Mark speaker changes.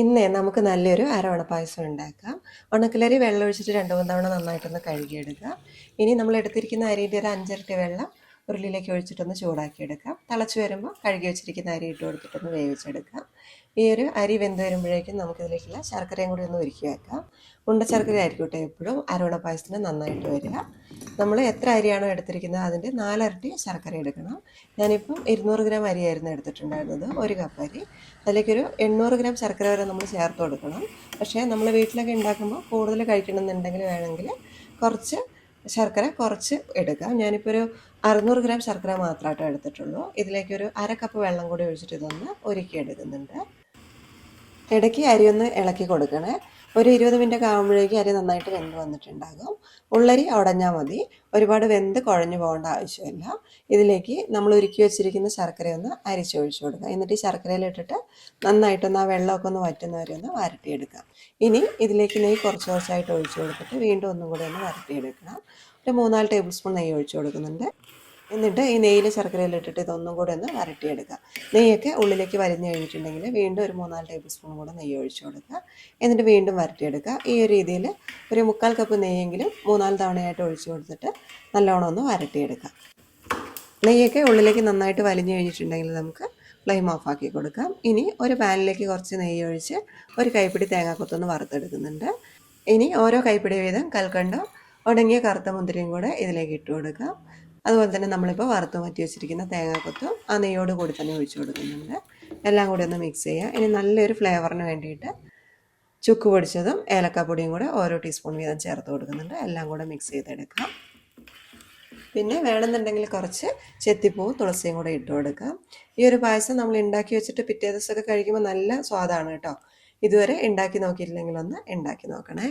Speaker 1: ഇന്ന് നമുക്ക് നല്ലൊരു അരവണ പായസം ഉണ്ടാക്കാം. ഉണക്കലരി വെള്ളം ഒഴിച്ചിട്ട് രണ്ട് മൂന്ന് തവണ നന്നായിട്ടൊന്ന് കഴുകിയെടുക്കുക ഇനി നമ്മൾ എടുത്തിരിക്കുന്ന അരിയുടെ ഒരു അഞ്ചരട്ടി വെള്ളം ഉരുളിയിലേക്ക് ഒഴിച്ചിട്ടൊന്ന് ചൂടാക്കിയെടുക്കാം. തിളച്ച് വരുമ്പോൾ കഴുകി വെച്ചിരിക്കുന്ന അരി ഇട്ട് കൊടുത്തിട്ടൊന്ന് വേവിച്ചെടുക്കാം. ഈ ഒരു അരി വെന്ത് വരുമ്പോഴേക്കും നമുക്കിതിലേക്കുള്ള ശർക്കരയും കൂടി ഒന്ന് ഒരുക്കി വെക്കാം. ഉണ്ട ശർക്കര ആയിരിക്കട്ടെ എപ്പോഴും അരവണ പായസത്തിന് നന്നായിട്ട് വരിക. നമ്മൾ എത്ര അരിയാണോ എടുത്തിരിക്കുന്നത്? അതിന്റെ നാലരട്ടി ശർക്കര എടുക്കണം. ഞാനിപ്പം ഇരുന്നൂറ് ഗ്രാം അരിയായിരുന്നു എടുത്തിട്ടുണ്ടായിരുന്നത്. ഒരു കപ്പ് അരി. അതിലേക്കൊരു എണ്ണൂറ് ഗ്രാം ശർക്കര വരെ നമ്മൾ ചേർത്ത് കൊടുക്കണം. പക്ഷേ നമ്മൾ വീട്ടിലൊക്കെ ഉണ്ടാക്കുമ്പോൾ കൂടുതൽ കഴിക്കണമെന്നുണ്ടെങ്കിൽ വേണമെങ്കിൽ കുറച്ച് ശർക്കര കുറച്ച് എടുക്കാം. ഞാനിപ്പോൾ ഒരു അറുന്നൂറ് ഗ്രാം ശർക്കര മാത്രമായിട്ട് എടുത്തിട്ടുള്ളൂ. ഇതിലേക്കൊരു അര കപ്പ് വെള്ളം കൂടി ഒഴിച്ചിട്ട് ഇതൊന്ന് ഒരുക്കി എടുക്കുന്നുണ്ട് ഇടയ്ക്ക് ഒന്ന് ഇളക്കി കൊടുക്കണേ. ഒരു ഇരുപത് മിനിറ്റ് ഒക്കെ ആകുമ്പോഴേക്കും അരി നന്നായിട്ട് വെന്ത് വന്നിട്ടുണ്ടാകും. ഉള്ളരി ഉടഞ്ഞാൽ മതി. ഒരുപാട് വെന്ത് കുഴഞ്ഞു പോകേണ്ട ആവശ്യമില്ല. ഇതിലേക്ക് നമ്മൾ ഒരുക്കി വെച്ചിരിക്കുന്ന ശർക്കര ഒന്ന് അരിച്ചൊഴിച്ചു കൊടുക്കുക. എന്നിട്ട് ഈ ശർക്കരയിലിട്ടിട്ട് നന്നായിട്ടൊന്ന് ആ വെള്ളമൊക്കെ ഒന്ന് വറ്റുന്നവരെ ഒന്ന് വരട്ടിയെടുക്കാം ഇനി ഇതിലേക്ക് നെയ്യ് കുറച്ച് കുറച്ചായിട്ട് ഒഴിച്ചു കൊടുത്തിട്ട് വീണ്ടും ഒന്നും കൂടി ഒന്ന് വരട്ടിയെടുക്കണം. ഒരു മൂന്നാൽ ടേബിൾ സ്പൂൺ നെയ്യ് ഒഴിച്ചു കൊടുക്കുന്നുണ്ട്. എന്നിട്ട് ഈ നെയ്യിൽ ശർക്കരയിലിട്ടിട്ട് ഇതൊന്നും കൂടെ ഒന്ന് വരട്ടിയെടുക്കുക നെയ്യൊക്കെ ഉള്ളിലേക്ക് വരഞ്ഞ് കഴിഞ്ഞിട്ടുണ്ടെങ്കിൽ വീണ്ടും ഒരു മൂന്നാൽ ടേബിൾ സ്പൂൺ കൂടെ നെയ്യ് ഒഴിച്ചു കൊടുക്കുക. എന്നിട്ട് വീണ്ടും വരട്ടിയെടുക്കുക. ഈ ഒരു രീതിയിൽ ഒരു മുക്കാൽ കപ്പ് നെയ്യെങ്കിലും മൂന്നാൽ തവണയായിട്ട് ഒഴിച്ചു കൊടുത്തിട്ട് നല്ലോണം ഒന്ന് വരട്ടിയെടുക്കുക നെയ്യൊക്കെ ഉള്ളിലേക്ക് നന്നായിട്ട് വലിഞ്ഞു കഴിഞ്ഞിട്ടുണ്ടെങ്കിൽ നമുക്ക് ഫ്ലെയിം ഓഫ് ആക്കി കൊടുക്കാം. ഇനി ഒരു പാനിലേക്ക് കുറച്ച് നെയ്യ് ഒഴിച്ച് ഒരു കൈപ്പിടി തേങ്ങാക്കൊത്തൊന്ന് വറുത്തെടുക്കുന്നുണ്ട്. ഇനി ഓരോ കൈപ്പിടി വീതം കൽക്കണ്ടോ ഉടങ്ങിയ കറുത്ത മുന്തിരിയും കൂടെ ഇതിലേക്ക് ഇട്ട് കൊടുക്കാം. അതുപോലെ തന്നെ നമ്മളിപ്പോൾ വറുത്ത് മാറ്റി വെച്ചിരിക്കുന്ന തേങ്ങാക്കൊത്തും ആ നെയ്യോട് കൂടി തന്നെ ഒഴിച്ചു കൊടുക്കുന്നുണ്ട്. എല്ലാം കൂടി ഒന്ന് മിക്സ് ചെയ്യുക. ഇനി നല്ലൊരു ഫ്ലേവറിന് വേണ്ടിയിട്ട് ചുക്ക് പൊടിച്ചതും ഏലക്കാപ്പൊടിയും കൂടെ ഓരോ ടീസ്പൂൺ വീതം ചേർത്ത് കൊടുക്കുന്നുണ്ട്. എല്ലാം കൂടെ മിക്സ് ചെയ്തെടുക്കാം. പിന്നെ വേണമെന്നുണ്ടെങ്കിൽ കുറച്ച് ചെത്തിപ്പൂവും തുളസിയും കൂടെ ഇട്ട് കൊടുക്കാം. ഈ ഒരു പായസം നമ്മൾ ഉണ്ടാക്കി വെച്ചിട്ട് പിറ്റേ ദിവസമൊക്കെ കഴിക്കുമ്പോൾ നല്ല സ്വാദാണ് കേട്ടോ. ഇതുവരെ ഉണ്ടാക്കി നോക്കിയിട്ടില്ലെങ്കിൽ ഒന്ന് ഉണ്ടാക്കി നോക്കണേ.